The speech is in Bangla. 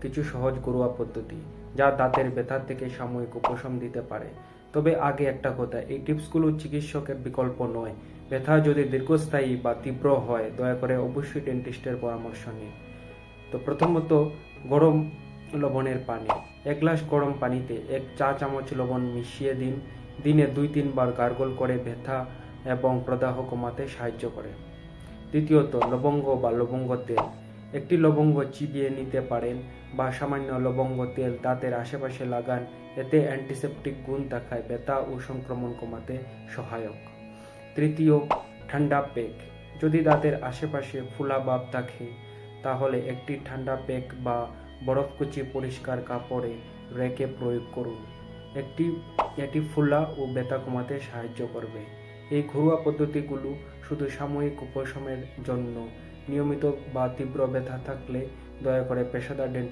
কিছু সহজ ঘরোয়া পদ্ধতি যা দাঁতের ব্যথা থেকে সাময়িক উপশম দিতে পারে। তবে আগে একটা কথা, এই টিপসগুলো চিকিৎসকের বিকল্প নয়। ব্যথা যদি দীর্ঘস্থায়ী বা তীব্র হয়, দয়া করে অবশ্যই ডেন্টিস্টের পরামর্শ নিন। তো প্রথমত, গরম লবণের পানি। এক গ্লাস গরম পানিতে এক চা চামচ লবণ মিশিয়ে দিন। দিনে দুই তিনবার গার্গল করে ব্যথা এবং প্রদাহ কমাতে সাহায্য করে। দ্বিতীয়ত, লবঙ্গ বা লবঙ্গ তেল। একটি লবঙ্গ চিবিয়ে নিতে পারেন বা সামান্য লবঙ্গ তেল দাঁতের আশেপাশে লাগান, এতে অ্যান্টিসেপটিক গুণ দেখায়, ব্যথা ও সংক্রমণ কমাতে সহায়ক। তৃতীয়, ঠান্ডা পেক। যদি দাঁতের আশেপাশে ফুলা ভাব থাকে, তাহলে একটি ঠান্ডা পেক বা বরফকুচি পরিষ্কার কাপড়ে রেখে প্রয়োগ করুন। একটি, এটি ফুলা ও ব্যথা কমাতে সাহায্য করবে। এই ঘরোয়া পদ্ধতিগুলো শুধু সাময়িক উপশমের জন্য নিয়মিত বা তীব্র ব্যথা থাকলে দয়া করে পেশাদার ডেন্টিস্ট